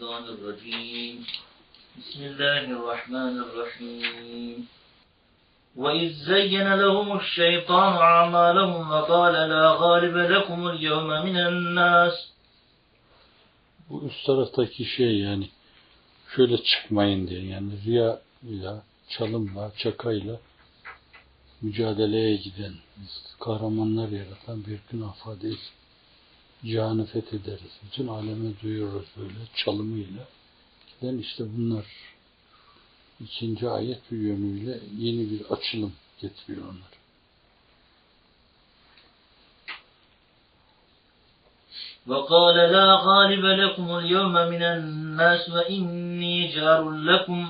الشيطان الرجيم بسم الله الرحمن الرحيم وإذ زين لهم الشيطان أعمالهم وقال لا غالب لكم اليوم من الناس Bu üst taraftaki şey yani şöyle çıkmayın diye yani riya ile çalımla, çakayla mücadeleye giden, kahramanlar yaratan bir gün afadeyiz. Cihanı fethederiz. Bütün aleme duyururuz böyle çalımıyla. Giden işte bunlar. İkinci ayet bir yönüyle yeni bir açılım getiriyor onlar. وقال لا غالب لكم اليوم من الناس وإني جار لكم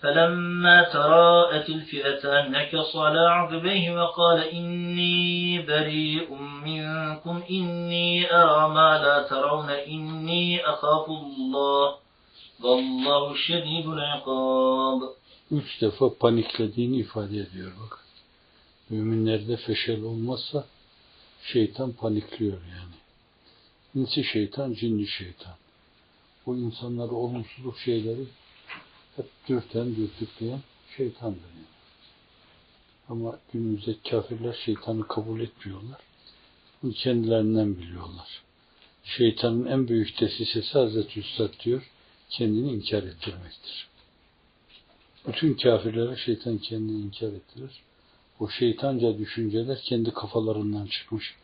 فلما تراءت الفئتان نكص على عقبيه وقال إني بريء منكم إني أرى ما لا ترون إني أخاف الله والله شديد العقاب Üç defa paniklediğini ifade ediyor bak. Müminlerde feşel olmazsa şeytan panikliyor yani. İnsi şeytan, cinli şeytan. Bu insanları olumsuzluk şeyleri hep dürten, dürtükleyen şeytandır yani. Ama günümüzde kafirler şeytanı kabul etmiyorlar. Bunu kendilerinden biliyorlar. Şeytanın en büyük tesisesi Hazreti Üstad diyor, kendini inkar ettirmektir. Bütün kafirlere şeytan kendini inkar ettirir. O şeytanca düşünceler kendi kafalarından çıkmış,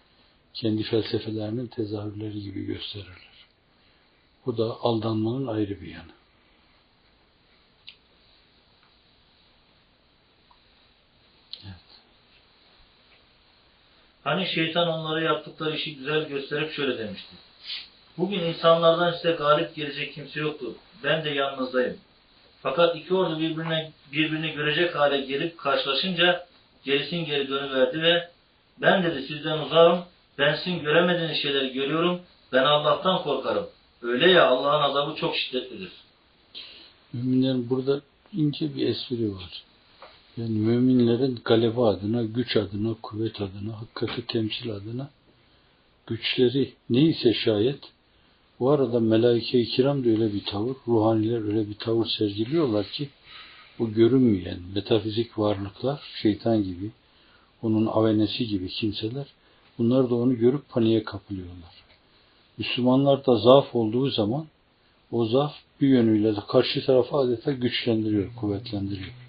kendi felsefelerinin tezahürleri gibi gösterirler. Bu da aldanmanın ayrı bir yanı. Hani şeytan onlara yaptıkları işi güzel gösterip şöyle demişti. Bugün insanlardan size galip gelecek kimse yoktur. Ben de yanınızdayım. Fakat iki ordu birbirine birbirini görecek hale gelip karşılaşınca gerisin geri dönüverdi ve ben dedi sizden uzağım, ben sizin göremediğiniz şeyleri görüyorum, ben Allah'tan korkarım. Öyle ya Allah'ın azabı çok şiddetlidir. Müminlerin burada ince bir espri var. Yani müminlerin galebe adına, güç adına, kuvvet adına, hakikati temsil adına güçleri neyse şayet bu arada melaike-i kiram da öyle bir tavır, ruhaniler öyle bir tavır sergiliyorlar ki bu görünmeyen metafizik varlıklar, şeytan gibi, onun avenesi gibi kimseler, bunlar da onu görüp paniğe kapılıyorlar. Müslümanlar da zaaf olduğu zaman o zaaf bir yönüyle de karşı tarafı adeta güçlendiriyor, kuvvetlendiriyor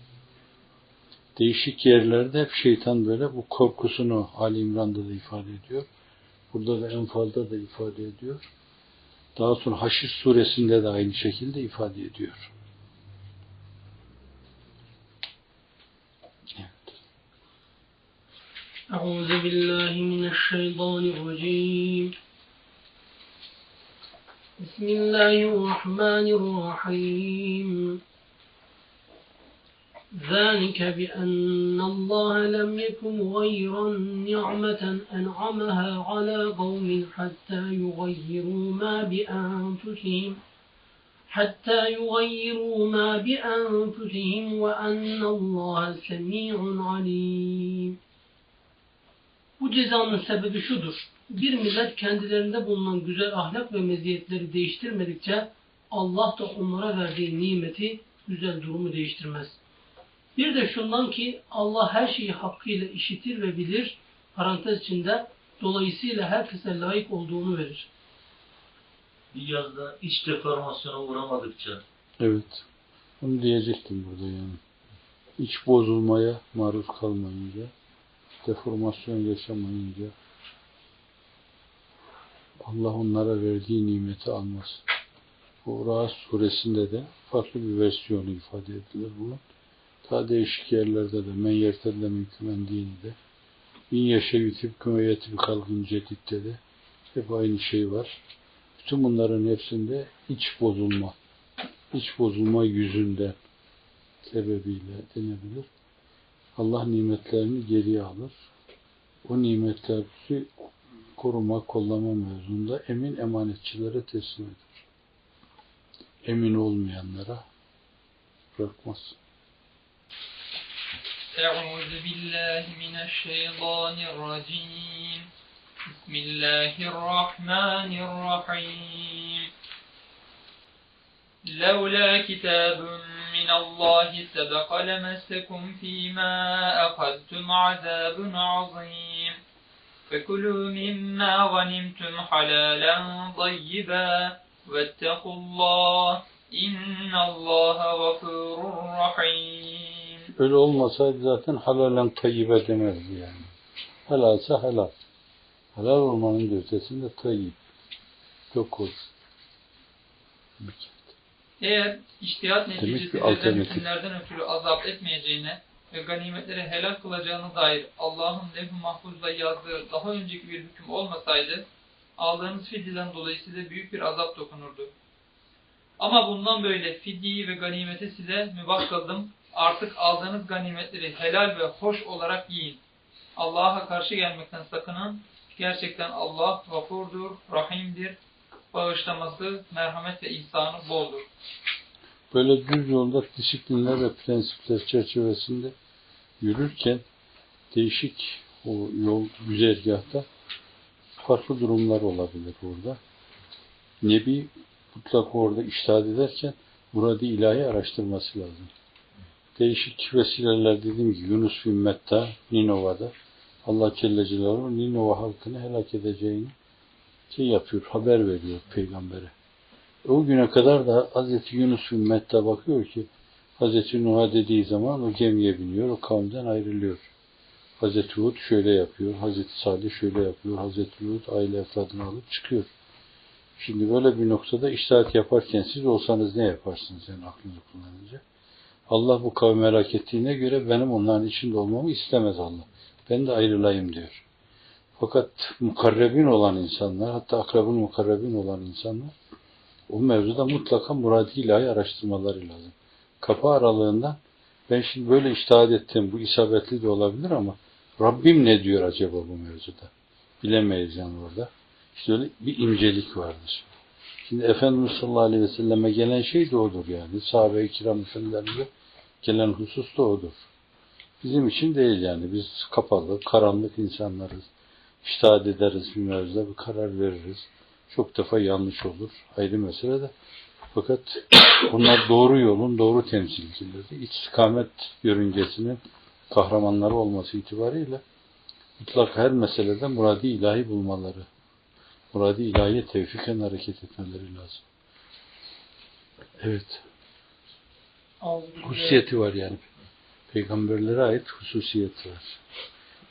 Değişik yerlerde hep şeytan böyle bu korkusunu Ali İmran'da da ifade ediyor. Burada da Enfal'da da ifade ediyor. Daha sonra Haşr suresinde de aynı şekilde ifade ediyor. Evet. أعوذ بالله من الشيطان الرجيم بسم الله الرحمن الرحيم ذلك بأن الله لم يكن غيرا نعمة أنعمها على قوم حتى يغيروا ما بأنفسهم حتى يغيروا ما بأنفسهم وأن الله سميع عليم Bu cezanın sebebi şudur. Bir millet kendilerinde bulunan güzel ahlak ve meziyetleri değiştirmedikçe Allah da onlara verdiği nimeti, güzel durumu değiştirmez. Bir de şundan ki Allah her şeyi hakkıyla işitir ve bilir, parantez içinde dolayısıyla herkese layık olduğunu verir. Bir yazda iç deformasyona uğramadıkça, Evet. Onu diyecektim burada yani. İç bozulmaya maruz kalmayınca, deformasyon yaşamayınca Allah onlara verdiği nimeti almaz. Bu Rahat suresinde de farklı bir versiyonu ifade edilir bunun. Daha değişik yerlerde de men yertelle mümkün dini de bin yaşa yutip kümeyeti bir kalkın ceditte de hep aynı şey var. Bütün bunların hepsinde iç bozulma, iç bozulma yüzünden sebebiyle denebilir. Allah nimetlerini geriye alır. O nimetleri koruma, kollama mevzunda emin emanetçilere teslim eder. Emin olmayanlara bırakmaz. أعوذ بالله من الشيطان الرجيم. بسم الله الرحمن الرحيم. لولا كتاب من الله سبق لمسكم فيما أخذتم عذاب عظيم. فكلوا مما غنمتم حلالا طيبا واتقوا الله إن الله غفور رحيم. Öyle olmasaydı zaten halalen tayyibe demezdi yani. Helalse helal. Helal olmanın da ötesinde tayyip. Çok hoş. Eğer iştihat Demek ki neticesi alternatif. verilen hükümlerden ötürü azap etmeyeceğine ve ganimetleri helal kılacağına dair Allah'ın levh-i mahfuzda yazdığı daha önceki bir hüküm olmasaydı, aldığınız fidyeden dolayı size büyük bir azap dokunurdu. Ama bundan böyle fidyeyi ve ganimeti size mübah kıldım. Artık aldığınız ganimetleri helal ve hoş olarak yiyin. Allah'a karşı gelmekten sakının. Gerçekten Allah gafurdur, rahimdir. Bağışlaması, merhamet ve ihsanı boldur. Böyle düz yolda disiplinler ve prensipler çerçevesinde yürürken değişik o yol güzergahta farklı durumlar olabilir orada. Nebi mutlaka orada iştahat ederken muradi ilahi araştırması lazım. Değişik vesileler dediğim gibi Yunus bin Metta Ninova'da Allah Celle Celaluhu Ninova halkını helak edeceğini şey yapıyor, haber veriyor peygambere. O güne kadar da Hz. Yunus bin Metta bakıyor ki Hz. Nuh'a dediği zaman o gemiye biniyor, o kavimden ayrılıyor. Hz. Hud şöyle yapıyor, Hz. Salih şöyle yapıyor, Hz. Lut aile efradını alıp çıkıyor. Şimdi böyle bir noktada iştahat yaparken siz olsanız ne yaparsınız yani aklınızı kullanınca? Allah bu kavmi merak ettiğine göre benim onların içinde olmamı istemez Allah. Ben de ayrılayım diyor. Fakat mukarrebin olan insanlar, hatta akrabın mukarrebin olan insanlar o mevzuda mutlaka muradi ilahi araştırmaları lazım. Kapı aralığından ben şimdi böyle iştahat ettim, bu isabetli de olabilir ama Rabbim ne diyor acaba bu mevzuda? Bilemeyiz yani orada. İşte öyle bir incelik vardır. Şimdi Efendimiz sallallahu aleyhi ve selleme gelen şey de odur yani. Sahabe-i kiram efendilerimize gelen husus da odur. Bizim için değil yani. Biz kapalı, karanlık insanlarız. İştahat ederiz bir mevzuda, bir karar veririz. Çok defa yanlış olur. Ayrı mesele de. Fakat bunlar doğru yolun doğru temsilcileri. İstikamet yörüngesinin kahramanları olması itibariyle mutlak her meselede muradi ilahi bulmaları, muradi ilahiye tevfiken hareket etmeleri lazım. Evet. Hususiyeti var yani. Peygamberlere ait hususiyeti var.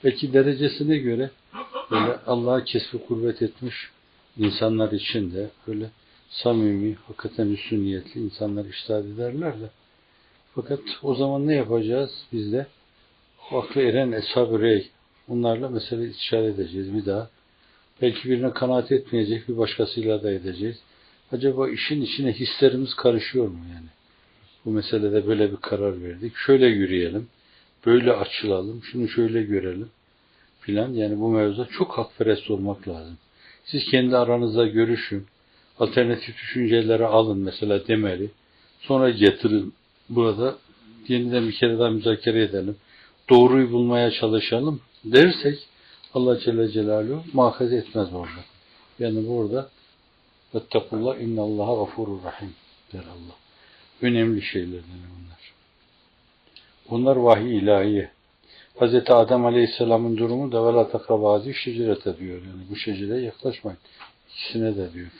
Belki derecesine göre böyle Allah'a kesbi kurbet etmiş insanlar için de böyle samimi, hakikaten üstün niyetli insanlar iştahat ederler de fakat o zaman ne yapacağız biz de? Aklı eren Eshab-ı Rey onlarla mesele istişare edeceğiz bir daha. Belki birine kanaat etmeyecek bir başkasıyla da edeceğiz. Acaba işin içine hislerimiz karışıyor mu yani? Bu meselede böyle bir karar verdik. Şöyle yürüyelim, böyle açılalım, şunu şöyle görelim filan. Yani bu mevzuda çok hakperest olmak lazım. Siz kendi aranızda görüşün, alternatif düşünceleri alın mesela demeli. Sonra getirin burada yeniden bir kere daha müzakere edelim. Doğruyu bulmaya çalışalım dersek Allah Celle Celaluhu muhakeze etmez orada. Yani burada Vettekullah innallaha gafurur rahim der Allah. Önemli şeylerden bunlar. Bunlar vahiy ilahiye. Hz. Adem Aleyhisselam'ın durumu da vela takrabazi şecerete diyor. Yani bu şecereye yaklaşmayın. İkisine de diyor.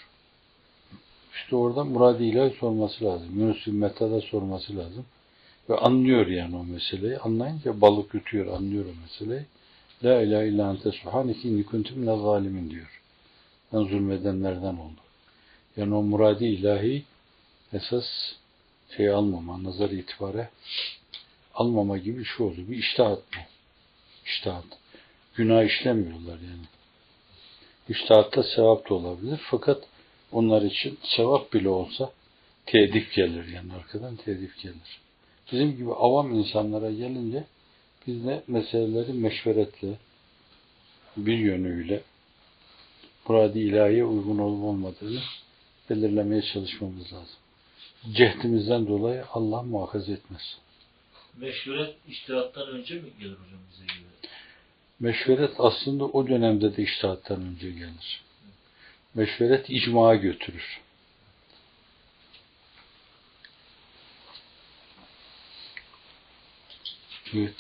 İşte orada muradi ilahi sorması lazım. Yunus Metta'da sorması lazım. Ve anlıyor yani o meseleyi. Anlayınca balık yutuyor, anlıyor o meseleyi. La ilahe illa ente subhaneke inni kuntu minel zalimin diyor. Ben zulmedenlerden oldum. Yani o muradi ilahi esas şey almama, nazar itibare almama gibi bir şey oldu. Bir iştahat bu. İştahat. Günah işlemiyorlar yani. İştahatta sevap da olabilir. Fakat onlar için sevap bile olsa tedip gelir yani arkadan tedip gelir. Bizim gibi avam insanlara gelince biz de meseleleri meşveretle bir yönüyle muradi ilahiye uygun olup olmadığını belirlemeye çalışmamız lazım cehdimizden dolayı Allah muhafaza etmez. Meşhuret iştihattan önce mi gelir hocam bize göre? Meşveret aslında o dönemde de iştihattan önce gelir. Meşveret icmaya götürür. Evet.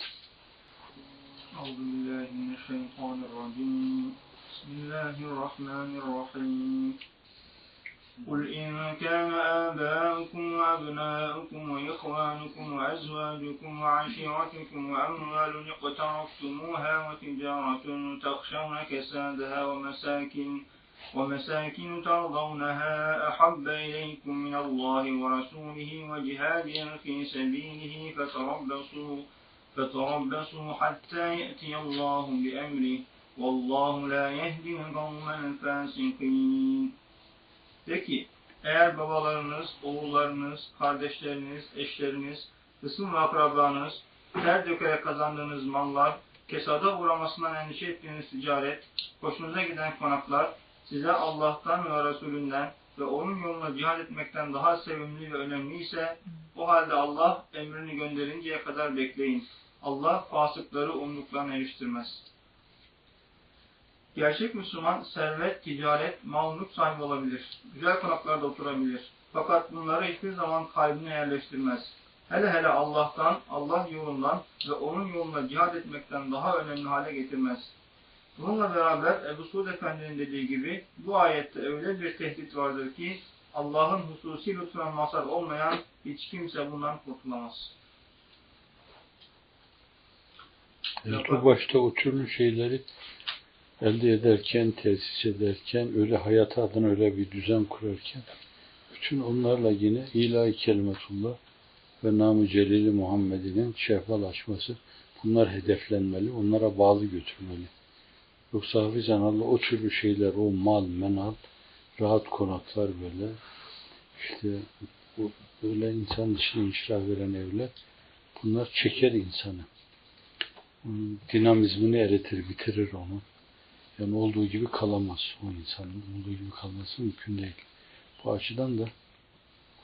Bismillahirrahmanirrahim. Bismillahirrahmanirrahim. قل إن كان آباؤكم وأبناؤكم وإخوانكم وأزواجكم وعشيرتكم وأموال اقترفتموها وتجارة تخشون كسادها ومساكن ومساكن ترضونها أحب إليكم من الله ورسوله وجهاد في سبيله فتربصوا فتربصوا حتى يأتي الله بأمره والله لا يهدي القوم الفاسقين. De ki, eğer babalarınız, oğullarınız, kardeşleriniz, eşleriniz, kısım ve akrabanız, ter dökerek kazandığınız mallar, kesada uğramasından endişe ettiğiniz ticaret, hoşunuza giden konaklar, size Allah'tan ve Resulünden ve onun yoluna cihad etmekten daha sevimli ve önemli ise, o halde Allah emrini gönderinceye kadar bekleyin. Allah fasıkları umduklarına eriştirmez. Gerçek Müslüman servet, ticaret, mal mülk sahibi olabilir. Güzel konaklarda oturabilir. Fakat bunları hiçbir zaman kalbine yerleştirmez. Hele hele Allah'tan, Allah yolundan ve onun yoluna cihad etmekten daha önemli hale getirmez. Bununla beraber Ebu Suud Efendi'nin dediği gibi bu ayette öyle bir tehdit vardır ki Allah'ın hususi lütfuna mazhar olmayan hiç kimse bundan kurtulamaz. O başta o şeyleri elde ederken, tesis ederken, öyle hayat adına öyle bir düzen kurarken, bütün onlarla yine ilahi kelimetullah ve namı celili Muhammed'in şehval açması, bunlar hedeflenmeli, onlara bağlı götürmeli. Yoksa hafizan Allah o türlü şeyler, o mal, menal, rahat konaklar böyle, işte bu böyle insan dışına inşirah veren evler, bunlar çeker insanı. Dinamizmini eritir, bitirir onu. Yani olduğu gibi kalamaz o insanın. Olduğu gibi kalması mümkün değil. Bu açıdan da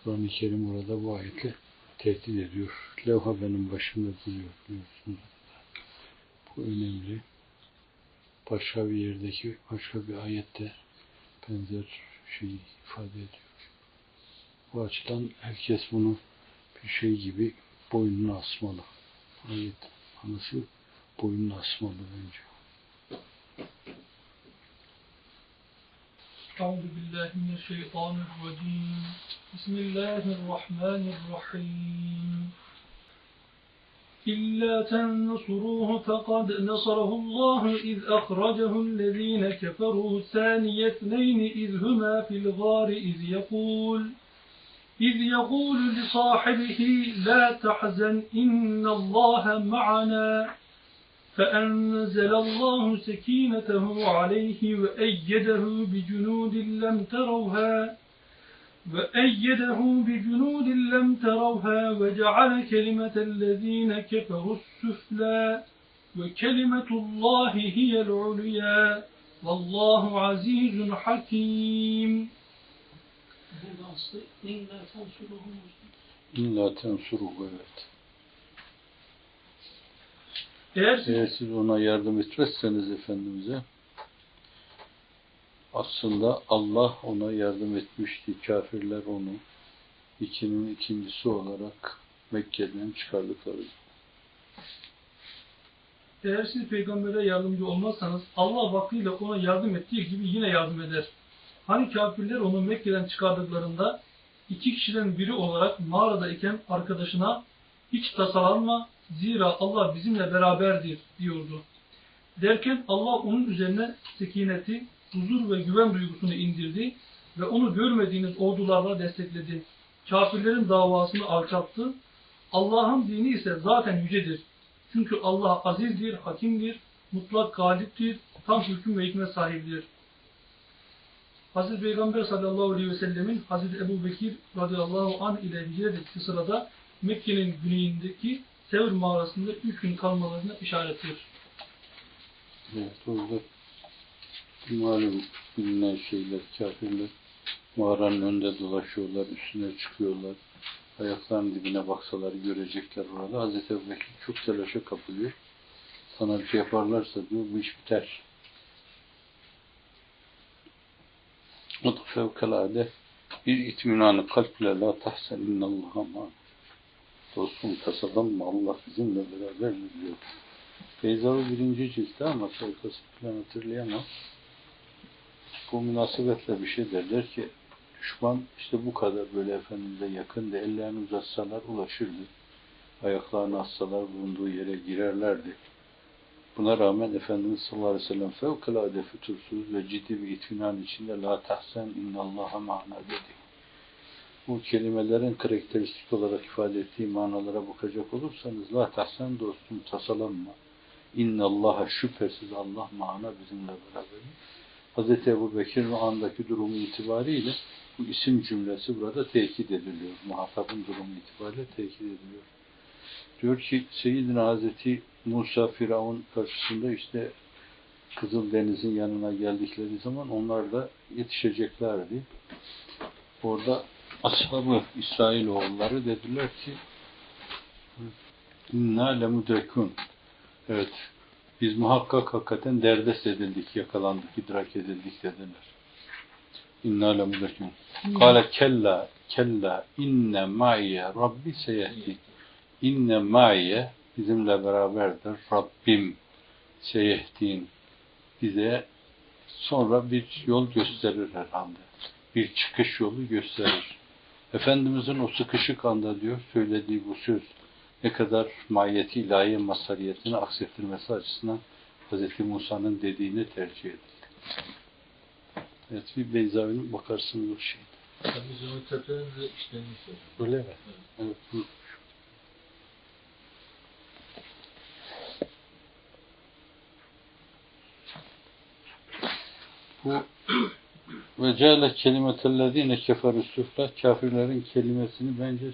Kur'an-ı Kerim orada bu ayetle tehdit ediyor. Levha benim başımda duruyor biliyorsunuz. Bu önemli. Başka bir yerdeki başka bir ayette benzer şeyi ifade ediyor. Bu açıdan herkes bunu bir şey gibi boynuna asmalı. Ayet anısı boynuna asmalı bence. أعوذ بالله من الشيطان الرجيم. بسم الله الرحمن الرحيم. إلا تنصروه فقد نصره الله إذ أخرجه الذين كفروا ثاني اثنين إذ هما في الغار إذ يقول إذ يقول لصاحبه لا تحزن إن الله معنا. فأنزل الله سكينته عليه وأيده بجنود لم تروها وأيده بجنود لم تروها وجعل كلمة الذين كفروا السفلى وكلمة الله هي العليا والله عزيز حكيم İlla tensuruhu evet. Eğer Eğer siz ona yardım etmezseniz Efendimiz'e aslında Allah ona yardım etmişti. Kafirler onu ikinin ikincisi olarak Mekke'den çıkardıkları. Eğer siz peygambere yardımcı olmazsanız Allah vaktiyle ona yardım ettiği gibi yine yardım eder. Hani kafirler onu Mekke'den çıkardıklarında iki kişiden biri olarak mağarada iken arkadaşına hiç tasalanma zira Allah bizimle beraberdir diyordu. Derken Allah onun üzerine sekineti, huzur ve güven duygusunu indirdi ve onu görmediğiniz ordularla destekledi. Kafirlerin davasını alçalttı. Allah'ın dini ise zaten yücedir. Çünkü Allah azizdir, hakimdir, mutlak galiptir, tam hüküm ve hikmet sahibidir. Hazreti Peygamber sallallahu aleyhi ve sellemin Hazreti Ebu Bekir radıyallahu anh ile hicret ettiği sırada Mekke'nin güneyindeki Sevr mağarasında üç gün kalmalarına işarettir. Evet, orada malum bilinen şeyler, kafirler mağaranın önünde dolaşıyorlar, üstüne çıkıyorlar. Ayaklarının dibine baksalar görecekler orada. Hazreti Ebu Bekir çok telaşa kapılıyor. Sana bir şey yaparlarsa diyor, bu iş biter. O da fevkalade bir itminanı kalple la tahsen innallaha ma'ana. Dostum tasalanma Allah bizimle beraber diyor. Beyzavi birinci ciltte ama sayfası falan hatırlayamam. Bu münasebetle bir şey derler ki düşman işte bu kadar böyle Efendimiz'e yakındı. Ellerini uzatsalar ulaşırdı. Ayaklarını assalar bulunduğu yere girerlerdi. Buna rağmen Efendimiz sallallahu aleyhi ve sellem fevkalade fütursuz ve ciddi bir itminan içinde la tahsen innallaha ma'na dedi. Bu kelimelerin karakteristik olarak ifade ettiği manalara bakacak olursanız la tahsen dostum tasalanma. İnnallaha şüphesiz Allah mana bizimle beraber. Hz. Ebu Bekir ve andaki durumu itibariyle bu isim cümlesi burada tekit ediliyor. Muhatabın durumu itibariyle tekit ediliyor. Diyor ki Seyyidina Hazreti Musa Firavun karşısında işte Kızıldeniz'in yanına geldikleri zaman onlar da yetişeceklerdi. Orada ashabı İsrailoğulları dediler ki inna lemudrekun evet biz muhakkak hakikaten derdest edildik, yakalandık, idrak edildik dediler. İnna lemudrekun. Kale kella kella inne ma'ye rabbi seyehdi. İnne ma'ye bizimle beraberdir. Rabbim seyehdin bize sonra bir yol gösterir herhalde. Bir çıkış yolu gösterir. Efendimizin o sıkışık anda diyor söylediği bu söz ne kadar mahiyeti ilahi masariyetini aksettirmesi açısından Hz. Musa'nın dediğini tercih edildi. Evet bir Beyzavi'nin bakarsınız o şey. İşlenmişti. Öyle mi? Evet. bu- Bu ve ceale kelimetellezine keferü süfla kafirlerin kelimesini bence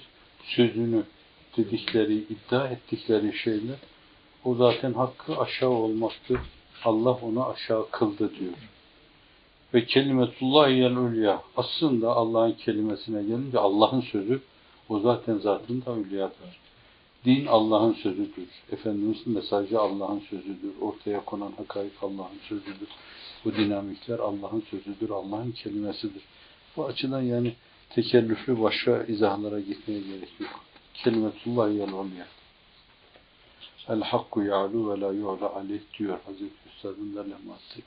sözünü dedikleri, iddia ettikleri şeyler o zaten hakkı aşağı olmaktır. Allah onu aşağı kıldı diyor. Ve kelimetullah yel ulya aslında Allah'ın kelimesine gelince Allah'ın sözü o zaten zatında hülyadır. Din Allah'ın sözüdür. Efendimizin mesajı Allah'ın sözüdür. Ortaya konan hakaik Allah'ın sözüdür. Bu dinamikler Allah'ın sözüdür, Allah'ın kelimesidir. Bu açıdan yani tekellüflü başka izahlara gitmeye gerek yok. Kelimetullah yel ulya. El hakku ya'lu ve la yu'la aleyh diyor Hazreti Üstad'ın da leması.